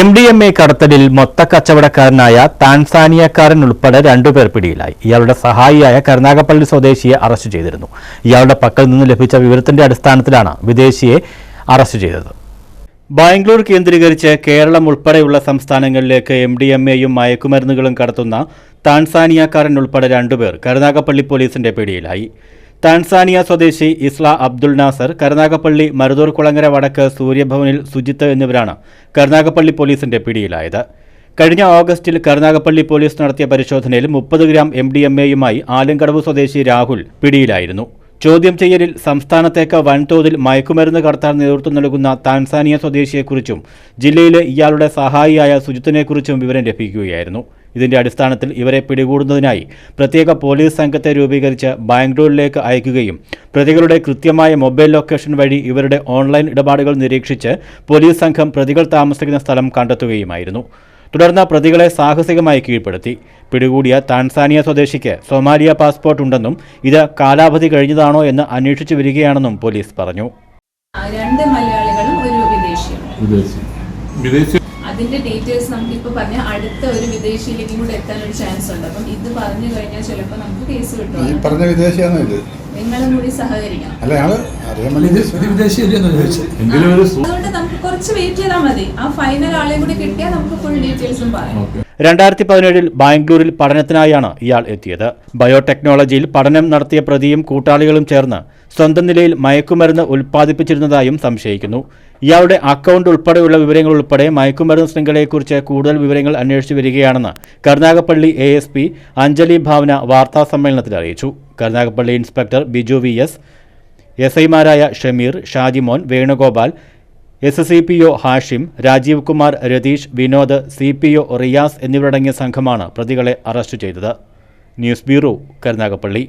M D M A കടത്തലിൽ മൊത്തക്കച്ചവടക്കാരനായ താൻസാനിയക്കാരൻ ഉൾപ്പെടെ രണ്ടുപേർ പിടിയിലായി. ഇയാളുടെ സഹായിയായ കരുനാഗപ്പള്ളി സ്വദേശിയെ അറസ്റ്റ് ചെയ്തിരുന്നു. ഇയാളുടെ പക്കൽ നിന്ന് ലഭിച്ച വിവരത്തിന്റെ അടിസ്ഥാനത്തിലാണ് വിദേശിയെ അറസ്റ്റ് ചെയ്തത്. ബാംഗ്ലൂർ കേന്ദ്രീകരിച്ച് കേരളം ഉൾപ്പെടെയുള്ള സംസ്ഥാനങ്ങളിലേക്ക് എം ഡി എം എയും മയക്കുമരുന്നുകളും കടത്തുന്ന താൻസാനിയക്കാരൻ ഉൾപ്പെടെ രണ്ടുപേർ കരുനാഗപ്പള്ളി പോലീസിന്റെ പിടിയിലായി. താൻസാനിയ സ്വദേശി ഇസ്ല അബ്ദുൾ നാസർ കരുനാഗപ്പള്ളി മരുതൂർ കുളങ്ങര വടക്ക് സൂര്യഭവനിൽ സുജിത്ത് എന്നിവരാണ് കരുനാഗപ്പള്ളി പോലീസിന്റെ പിടിയിലായത്. കഴിഞ്ഞ ഓഗസ്റ്റിൽ കരുനാഗപ്പള്ളി പോലീസ് നടത്തിയ പരിശോധനയിൽ മുപ്പത് ഗ്രാം എം ഡി എം എയുമായി ആലങ്കടവ് സ്വദേശി രാഹുൽ പിടിയിലായിരുന്നു. ചോദ്യം ചെയ്യലിൽ സംസ്ഥാനത്തേക്ക് വൻതോതിൽ മയക്കുമരുന്ന് കടത്താൻ നേതൃത്വം നൽകുന്ന താൻസാനിയ സ്വദേശിയെക്കുറിച്ചും ജില്ലയിലെ ഇയാളുടെ സഹായിയായ സുജിത്തിനെക്കുറിച്ചും വിവരം ലഭിക്കുകയായിരുന്നു. ഇതിന്റെ അടിസ്ഥാനത്തിൽ ഇവരെ പിടികൂടുന്നതിനായി പ്രത്യേക പോലീസ് സംഘത്തെ രൂപീകരിച്ച് ബാംഗ്ലൂരിലേക്ക് അയക്കുകയും പ്രതികളുടെ കൃത്യമായ മൊബൈൽ ലൊക്കേഷൻ വഴി ഇവരുടെ ഓൺലൈൻ ഇടപാടുകൾ നിരീക്ഷിച്ച് പോലീസ് സംഘം പ്രതികൾ താമസിക്കുന്ന സ്ഥലം കണ്ടെത്തുകയുമായിരുന്നു. തുടർന്ന് പ്രതികളെ സാഹസികമായി കീഴ്പ്പെടുത്തി. പിടികൂടിയ താൻസാനിയ സ്വദേശിക്ക് സൊമാലിയ പാസ്പോർട്ട് ഉണ്ടെന്നും ഇത് കാലാവധി കഴിഞ്ഞതാണോ എന്ന് അന്വേഷിച്ചു വരികയാണെന്നും പോലീസ് പറഞ്ഞു. രണ്ട് മലയാളികളും ഒരു വിദേശിയും. വിദേശി. വിദേശി. അതിന്റെ ഡീറ്റെയിൽസ് നമുക്ക് ഇപ്പൊ പറഞ്ഞ അടുത്ത ഒരു വിദേശിയിലേക്കും കൂടെ എത്താൻ ഒരു ചാൻസ് ഉണ്ട്. അപ്പം ഇത് പറഞ്ഞു കഴിഞ്ഞാൽ ചിലപ്പോൾ നമുക്ക് കേസ് ഈ കിട്ടും പറഞ്ഞ വിദേശിയാണോ ഇത്? നിങ്ങളും കൂടി സഹകരിക്കണം. അല്ല ഞങ്ങൾ അതുകൊണ്ട് നമുക്ക് കുറച്ച് വെയിറ്റ് ചെയ്താൽ മതി. ആ ഫൈനൽ ആളെയും കൂടി കിട്ടിയാൽ നമുക്ക് ഫുൾ ഡീറ്റെയിൽസും പറയാം. രണ്ടായിരത്തി പതിനേഴിൽ ബാംഗ്ലൂരിൽ പഠനത്തിനായാണ് ഇയാൾ എത്തിയത്. ബയോടെക്നോളജിയിൽ പഠനം നടത്തിയ പ്രതിയും കൂട്ടാളികളും ചേർന്ന് സ്വന്തം നിലയിൽ മയക്കുമരുന്ന് ഉൽപ്പാദിപ്പിച്ചിരുന്നതായും സംശയിക്കുന്നു. ഇയാളുടെ അക്കൗണ്ട് ഉൾപ്പെടെയുള്ള വിവരങ്ങൾ ഉൾപ്പെടെ മയക്കുമരുന്ന് ശൃംഖലയെക്കുറിച്ച് കൂടുതൽ വിവരങ്ങൾ അന്വേഷിച്ചു വരികയാണെന്ന് Karunagappally A S P Anjali Bhavana വാർത്താ സമ്മേളനത്തിൽ അറിയിച്ചു. Karunagappally inspector Biju V S S ഐമാരായ Shameer Shajimon Venugopal S C P O Hashim Rajeev Kumar Ratheesh Vinod C P O Riyas എന്നിവരടങ്ങിയ സംഘമാണ് പ്രതികളെ അറസ്റ്റ് ചെയ്തത്. News bureau Karunagappally.